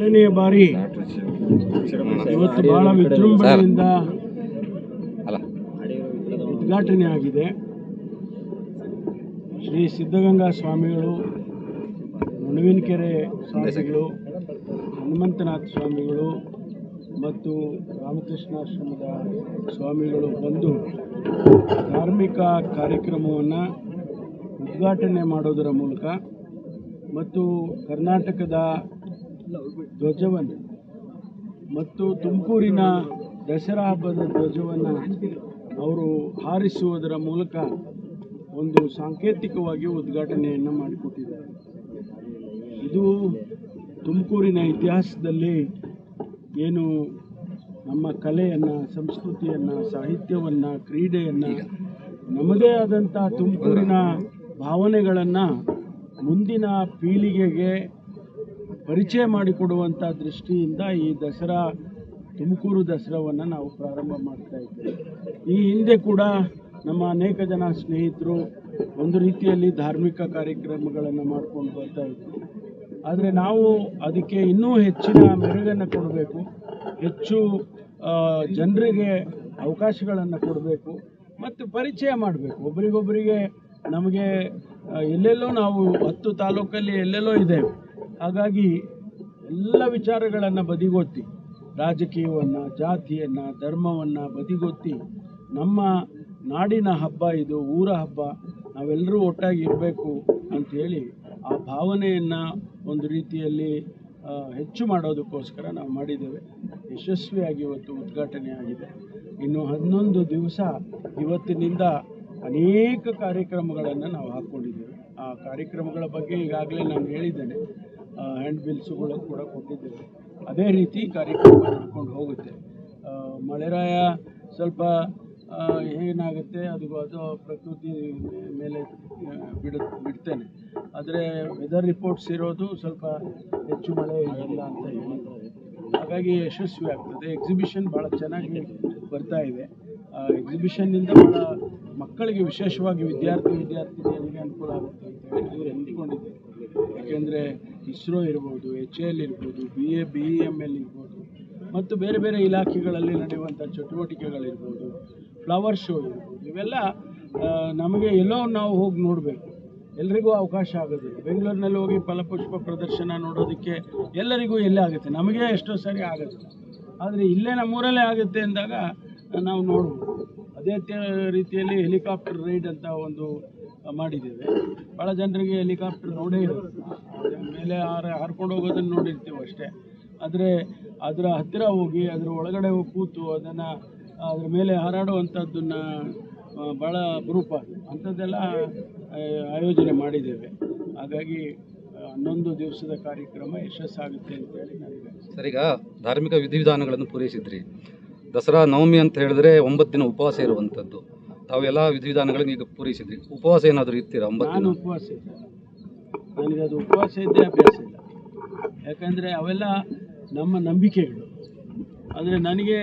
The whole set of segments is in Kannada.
ಎರಡನೆಯ ಬಾರಿ ಇವತ್ತು ಬಹಳ ವಿಜೃಂಭಣೆಯಿಂದ ಉದ್ಘಾಟನೆ ಆಗಿದೆ. ಶ್ರೀ ಸಿದ್ಧಗಂಗಾ ಸ್ವಾಮಿಗಳು ಮಣವಿನಕೆರೆ ಸ್ವಾಮಿಗಳು ಹನುಮಂತನಾಥ ಸ್ವಾಮಿಗಳು ಮತ್ತು ರಾಮಕೃಷ್ಣಾಶ್ರಮದ ಸ್ವಾಮಿಗಳು ಬಂದು ಧಾರ್ಮಿಕ ಕಾರ್ಯಕ್ರಮವನ್ನು ಉದ್ಘಾಟನೆ ಮಾಡೋದರ ಮೂಲಕ ಮತ್ತು ಕರ್ನಾಟಕದ ಧ್ವಜವನ್ನು ಮತ್ತು ತುಮಕೂರಿನ ದಸರಾ ಹಬ್ಬದ ಧ್ವಜವನ್ನು ಅವರು ಹಾರಿಸುವುದರ ಮೂಲಕ ಒಂದು ಸಾಂಕೇತಿಕವಾಗಿ ಉದ್ಘಾಟನೆಯನ್ನು ಮಾಡಿಕೊಟ್ಟಿದ್ದಾರೆ. ಇದು ತುಮಕೂರಿನ ಇತಿಹಾಸದಲ್ಲಿ ಏನು ನಮ್ಮ ಕಲೆಯನ್ನು, ಸಂಸ್ಕೃತಿಯನ್ನು, ಸಾಹಿತ್ಯವನ್ನು, ಕ್ರೀಡೆಯನ್ನು ನಮ್ಮದೇ ಆದಂಥ ತುಮಕೂರಿನ ಭಾವನೆಗಳನ್ನು ಮುಂದಿನ ಪೀಳಿಗೆಗೆ ಪರಿಚಯ ಮಾಡಿಕೊಡುವಂಥ ದೃಷ್ಟಿಯಿಂದ ಈ ದಸರಾ, ತುಮಕೂರು ದಸರಾವನ್ನು ನಾವು ಪ್ರಾರಂಭ ಮಾಡ್ತಾ ಇದ್ದೇವೆ. ಈ ಹಿಂದೆ ಕೂಡ ನಮ್ಮ ಅನೇಕ ಜನ ಸ್ನೇಹಿತರು ಒಂದು ರೀತಿಯಲ್ಲಿ ಧಾರ್ಮಿಕ ಕಾರ್ಯಕ್ರಮಗಳನ್ನು ಮಾಡ್ಕೊಂಡು ಬರ್ತಾ ಇದ್ರು. ಆದರೆ ನಾವು ಅದಕ್ಕೆ ಇನ್ನೂ ಹೆಚ್ಚಿನ ಮೆರುಗನ್ನು ಕೊಡಬೇಕು, ಹೆಚ್ಚು ಜನರಿಗೆ ಅವಕಾಶಗಳನ್ನು ಕೊಡಬೇಕು ಮತ್ತು ಪರಿಚಯ ಮಾಡಬೇಕು. ಒಬ್ರಿಗೊಬ್ಬರಿಗೆ ನಮಗೆ ಎಲ್ಲೆಲ್ಲೋ ನಾವು ಹತ್ತು ತಾಲೂಕಲ್ಲಿ ಎಲ್ಲೆಲ್ಲೋ ಇದ್ದೇವೆ. ಹಾಗಾಗಿ ಎಲ್ಲ ವಿಚಾರಗಳನ್ನು ಬದಿಗೊತ್ತಿ, ರಾಜಕೀಯವನ್ನು, ಜಾತಿಯನ್ನು, ಧರ್ಮವನ್ನು ಬದಿಗೊತ್ತಿ, ನಮ್ಮ ನಾಡಿನ ಹಬ್ಬ ಇದು, ಊರ ಹಬ್ಬ, ನಾವೆಲ್ಲರೂ ಒಟ್ಟಾಗಿ ಇರಬೇಕು ಅಂಥೇಳಿ ಆ ಭಾವನೆಯನ್ನು ಒಂದು ರೀತಿಯಲ್ಲಿ ಹೆಚ್ಚು ಮಾಡೋದಕ್ಕೋಸ್ಕರ ನಾವು ಮಾಡಿದ್ದೇವೆ. ಯಶಸ್ವಿಯಾಗಿ ಇವತ್ತು ಉದ್ಘಾಟನೆ ಆಗಿದೆ. ಇನ್ನು ಹನ್ನೊಂದು ದಿವಸ ಇವತ್ತಿನಿಂದ ಅನೇಕ ಕಾರ್ಯಕ್ರಮಗಳನ್ನು ನಾವು ಹಾಕ್ಕೊಂಡಿದ್ದೇವೆ ಆ ಕಾರ್ಯಕ್ರಮಗಳ ಬಗ್ಗೆ ಈಗಾಗಲೇ ನಾನು ಹೇಳಿದ್ದೇನೆ. ಹ್ಯಾಂಡ್ ಬಿಲ್ಸ್ಗಳು ಕೂಡ ಕೊಟ್ಟಿದ್ದೇವೆ. ಅದೇ ರೀತಿ ಕಾರ್ಯಕ್ರಮ ನಡ್ಕೊಂಡು ಹೋಗುತ್ತೆ. ಮಳೆರಾಯ ಸ್ವಲ್ಪ ಏನಾಗುತ್ತೆ, ಅದು ಅದು ಪ್ರಕೃತಿ ಮೇಲೆ ಬಿಡು ಬಿಡ, ಬಿಡ್ತೇನೆ. ಆದರೆ ವೆದರ್ ರಿಪೋರ್ಟ್ಸ್ ಇರೋದು ಸ್ವಲ್ಪ ಹೆಚ್ಚು ಮಳೆ ಇಲ್ಲ ಅಂತ ಹೇಳ್ತಾರೆ ಹಾಗಾಗಿ ಯಶಸ್ವಿ ಆಗ್ತದೆ ಎಕ್ಸಿಬಿಷನ್ ಭಾಳ ಚೆನ್ನಾಗಿ ಬರ್ತಾ ಇದೆ. ಎಕ್ಸಿಬಿಷನ್ನಿಂದ ಭಾಳ ಮಕ್ಕಳಿಗೆ ವಿಶೇಷವಾಗಿ ವಿದ್ಯಾರ್ಥಿ, ವಿದ್ಯಾರ್ಥಿನಿಯರಿಗೆ ಅನುಕೂಲ ಆಗುತ್ತೆ ಅಂತ ಹೇಳಿ ನಾವು ಎಂದುಕೊಂಡಿದ್ದೇವೆ ಯಾಕೆಂದರೆ ಇಸ್ರೋ ಇರ್ಬೋದು, ಎಚ್ ಎ ಎಲ್ ಇರ್ಬೋದು, B A, B M L ಇರ್ಬೋದು, ಮತ್ತು ಬೇರೆ ಬೇರೆ ಇಲಾಖೆಗಳಲ್ಲಿ ನಡೆಯುವಂಥ ಚಟುವಟಿಕೆಗಳಿರ್ಬೋದು, ಫ್ಲವರ್ ಶೋ ಇರ್ಬೋದು, ಇವೆಲ್ಲ ನಮಗೆ ಎಲ್ಲೋ ನಾವು ಹೋಗಿ ನೋಡಬೇಕು. ಎಲ್ರಿಗೂ ಅವಕಾಶ ಆಗೋದಿಲ್ಲ. ಬೆಂಗಳೂರಿನಲ್ಲಿ ಹೋಗಿ ಫಲಪುಷ್ಪ ಪ್ರದರ್ಶನ ನೋಡೋದಕ್ಕೆ ಎಲ್ಲರಿಗೂ ಎಲ್ಲೇ ಆಗುತ್ತೆ. ನಮಗೆ ಎಷ್ಟೋ ಸರಿ ಆಗುತ್ತೆ. ಆದರೆ ಇಲ್ಲೇ ನಮ್ಮೂರಲ್ಲೇ ಆಗುತ್ತೆ ಅಂದಾಗ ನಾವು ನೋಡ್ಬೋದು. ಅದೇ ರೀತಿಯಲ್ಲಿ ಹೆಲಿಕಾಪ್ಟರ್ ರೈಡ್ ಅಂತ ಒಂದು ಮಾಡಿದ್ದೇವೆ. ಭಾಳ ಜನರಿಗೆ ಹೆಲಿಕಾಪ್ಟರ್ ನೋಡೇ ಇರೋದು ಮೇಲೆ ಹಾರ ಹಾರ್ಕೊಂಡು ಹೋಗೋದನ್ನು ನೋಡಿರ್ತೀವಿ ಅಷ್ಟೇ. ಆದರೆ ಅದರ ಹತ್ತಿರ ಹೋಗಿ, ಅದರ ಒಳಗಡೆ ಕೂತು ಅದನ್ನು, ಅದ್ರ ಮೇಲೆ ಹಾರಾಡುವಂಥದ್ದನ್ನು ಭಾಳ ಅಪರೂಪ. ಅಂಥದ್ದೆಲ್ಲ ಆಯೋಜನೆ ಮಾಡಿದ್ದೇವೆ. ಹಾಗಾಗಿ ಹನ್ನೊಂದು ದಿವಸದ ಕಾರ್ಯಕ್ರಮ ಯಶಸ್ಸಾಗುತ್ತೆ ಅಂತೇಳಿ ನನಗೆ ಸರಿಗ ಸರ್, ಈಗ ಧಾರ್ಮಿಕ ವಿಧಿವಿಧಾನಗಳನ್ನು ಪೂರೈಸಿದ್ರಿ. ದಸರಾ ನವಮಿ ಅಂತ ಹೇಳಿದ್ರೆ ಒಂಬತ್ತು ದಿನ ಉಪವಾಸ ಇರುವಂಥದ್ದು. ತಾವೆಲ್ಲ ವಿಧಿವಿಧಾನಗಳನ್ನು ಈಗ ಪೂರೈಸಿದ್ರಿ. ಉಪವಾಸ ಏನಾದರೂ ಇರ್ತೀರಾ ಒಂಬತ್ತು ನಾನು ದಿನ? ಉಪವಾಸ ಇದ್ದೆ ನನಗೆ ಅದು ಉಪವಾಸ ಇದ್ದೇ ಅಭ್ಯಾಸ ಇಲ್ಲ. ಯಾಕಂದರೆ ಅವೆಲ್ಲ ನಮ್ಮ ನಂಬಿಕೆಗಳು. ಆದರೆ ನನಗೆ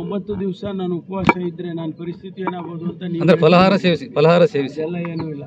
ಒಂಬತ್ತು ದಿವಸ ನಾನು ಉಪವಾಸ ಇದ್ದರೆ ನಾನು ಪರಿಸ್ಥಿತಿ ಏನಾಗ್ಬೋದು ಅಂತ ನೀವು ಅಂದ್ರೆ ಫಲಹಾರ ಸೇವಿಸಿ ಫಲಹಾರ ಸೇವಿಸಿ. ಎಲ್ಲ ಏನೂ ಇಲ್ಲ.